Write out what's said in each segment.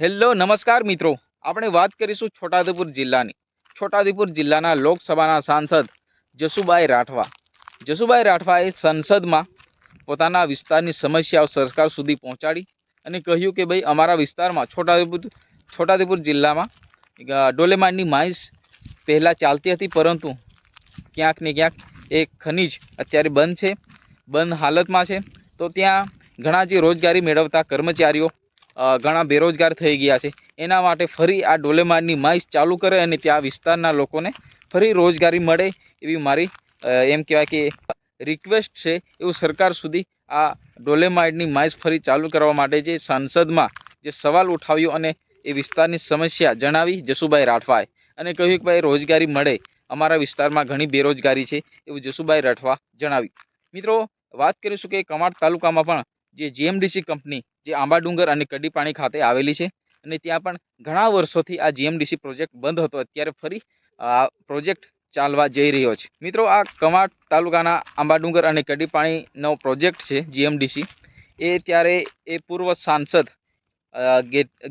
Hello, નમસ્કાર મિત્રો. આપણે વાત કરીશું છોટાઉદેપુર જિલ્લાની. છોટાઉદેપુર જિલ્લાના લોકસભાના સાંસદ જસુભાઈ રાઠવા. જસુભાઈ રાઠવાએ સંસદમાં પોતાના વિસ્તારની સમસ્યાઓ સરકાર સુધી પહોંચાડી અને કહ્યું કે ભાઈ, અમારા વિસ્તારમાં છોટાઉદેપુર છોટાઉદેપુર જિલ્લામાં ડોલેમાનની માઇન્સ પહેલાં ચાલતી હતી, પરંતુ ક્યાંક ને ક્યાંક એ ખનિજ અત્યારે બંધ છે, બંધ હાલતમાં છે. તો ત્યાં ઘણા જે રોજગારી મેળવતા કર્મચારીઓ ઘણા બેરોજગાર થઈ ગયા છે. એના માટે ફરી આ ડોલેમારની માઇસ ચાલુ કરે અને ત્યાં વિસ્તારના લોકોને ફરી રોજગારી મળે એવી મારી એમ કહેવાય કે રિક્વેસ્ટ છે. એવું સરકાર સુધી આ ડોલેમાઇટની માઇસ ફરી ચાલુ કરવા માટે જે સંસદમાં જે સવાલ ઉઠાવ્યો અને એ વિસ્તારની સમસ્યા જણાવી જસુભાઈ રાઠવાએ. અને કહ્યું કે ભાઈ, રોજગારી મળે. અમારા વિસ્તારમાં ઘણી બેરોજગારી છે. એવું જસુભાઈ રાઠવા જણાવ્યું. મિત્રો, વાત કરીશું કે કમાડ તાલુકામાં પણ જે જીએમડીસી કંપની, જે આંબાડુંગર અને કડીપાણી ખાતે આવેલી છે. અને ત્યાં પણ ઘણા વર્ષોથી આ જીએમડીસી પ્રોજેક્ટ બંધ હતો. અત્યારે ફરી આ પ્રોજેક્ટ ચાલવા જઈ રહ્યો છે. મિત્રો, આ કમાટ તાલુકાના આંબાડુંગર અને કડીપાણીનો પ્રોજેક્ટ છે જીએમડીસી એ ત્યારે એ પૂર્વ સાંસદ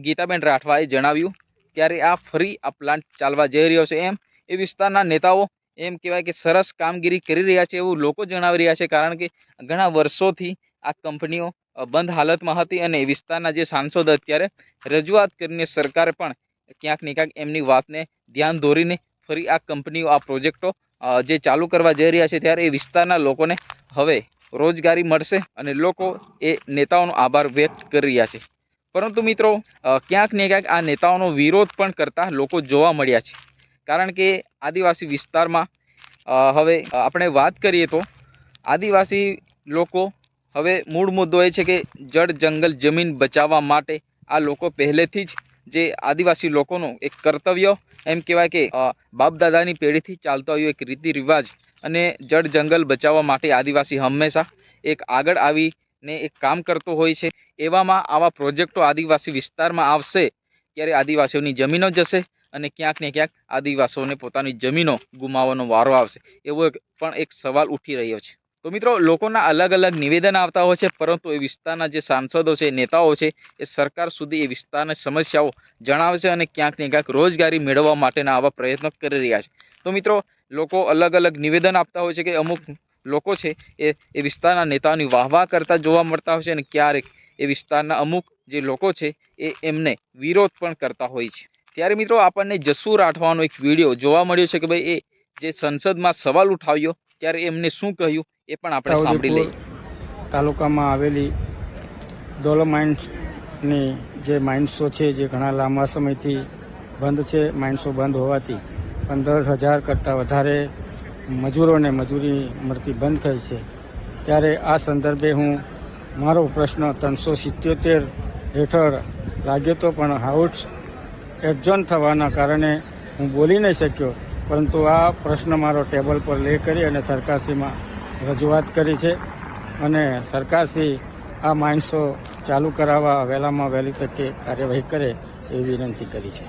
ગીતાબેન રાઠવાએ જણાવ્યું ત્યારે આ ફરી આ પ્લાન્ટ ચાલવા જઈ રહ્યો છે. એમ એ વિસ્તારના નેતાઓ એમ કહેવાય કે સરસ કામગીરી કરી રહ્યા છે એવું લોકો જણાવી રહ્યા છે. કારણ કે ઘણા વર્ષોથી આ કંપનીઓ બંધ હાલતમાં હતી અને વિસ્તારના જે સાંસદ અત્યારે રજૂઆત કરીને સરકારે પણ ક્યાંક ને ક્યાંક એમની વાતને ધ્યાન દોરીને ફરી આ કંપનીઓ, આ પ્રોજેક્ટો જે ચાલુ કરવા જઈ રહ્યા છે ત્યારે એ વિસ્તારના લોકોને હવે રોજગારી મળશે અને લોકો એ નેતાઓનો આભાર વ્યક્ત કરી રહ્યા છે. પરંતુ મિત્રો ક્યાંક ને ક્યાંક આ નેતાઓનો વિરોધ પણ કરતા લોકો જોવા મળ્યા છે. કારણ કે આદિવાસી વિસ્તારમાં હવે આપણે વાત કરીએ તો આદિવાસી લોકો હવે મૂળ મુદ્દો એ છે કે જળ જંગલ જમીન બચાવવા માટે આ લોકો પહેલેથી જ જે આદિવાસી લોકોનું એક કર્તવ્ય એમ કહેવાય કે બાપદાદાની બાપ દાદાની પેઢીથી ચાલતો આવ્યો એક રીતિ રિવાજ અને જળ જંગલ બચાવવા માટે આદિવાસી હંમેશા એક આગળ આવીને એક કામ કરતો હોય છે. એવામાં આવા પ્રોજેક્ટો આદિવાસી વિસ્તારમાં આવશે ત્યારે આદિવાસીઓની જમીનો જશે અને ક્યાંક ને ક્યાંક આદિવાસીઓને પોતાની જમીનો ગુમાવવાનો વારો આવશે. એવો પણ એક સવાલ ઉઠી રહ્યો છે. તો મિત્રો, લોકોના અલગ અલગ નિવેદન આવતા હોય છે, પરંતુ એ વિસ્તારના જે સાંસદો છે નેતાઓ છે, એ સરકાર સુધી એ વિસ્તારની સમસ્યાઓ જણાવશે અને ક્યાંક ને ક્યાંક રોજગારી મેળવવા માટેના આવા પ્રયત્નો કરી રહ્યા છે. તો મિત્રો, લોકો અલગ અલગ નિવેદન આપતા હોય છે કે અમુક લોકો છે, એ એ વિસ્તારના નેતાઓની વાહવાહ કરતા જોવા મળતા હોય છે અને ક્યારેક એ વિસ્તારના અમુક જે લોકો છે, એ એમને વિરોધ પણ કરતા હોય છે. ત્યારે મિત્રો, આપણને જસુ રાઠવાનો એક વીડિયો જોવા મળ્યો છે કે ભાઈ, એ જે સંસદમાં સવાલ ઉઠાવ્યો, ત્યારે એમને શું કહ્યું? એ પણ આપણે સાંભળી લઈએ. તાલુકામાં આવેલી ડોલોમાઇન્સની જે માઇન્સો છે જે ઘણા લાંબા સમયથી બંધ છે માઇન્સો બંધ હોવાથી પંદર હજાર કરતાં વધારે મજૂરોને મજૂરી મળતી બંધ થઈ છે. ત્યારે આ સંદર્ભે હું મારો પ્રશ્ન ત્રણસો સિત્યોતેર હેઠળ લાગ્યો તો પણ હાઉસ એડજોન થવાના કારણે હું બોલી નહીં શક્યો. પરંતુ આ પ્રશ્ન મારો ટેબલ પર લે કરી અને સરકારશ્રીમાં રજૂઆત કરી છે અને સરકારશ્રી આ માઇન્સો ચાલુ કરાવવા વહેલામાં વહેલી તકે કાર્યવાહી કરે એવી વિનંતી કરી છે.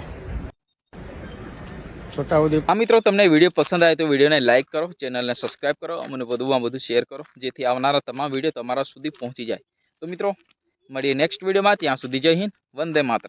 છોટાઉદેપુર આ મિત્રો, તમને વીડિયો પસંદ આવે તો વિડીયોને લાઇક કરો, ચેનલને સબસ્ક્રાઇબ કરો અને વધુમાં વધુ શેર કરો, જેથી આવનારા તમામ વીડિયો તમારા સુધી પહોંચી જાય. તો મિત્રો, મળીએ નેક્સ્ટ વિડીયોમાં, ત્યાં સુધી જય હિન્દ, વંદે માતરમ.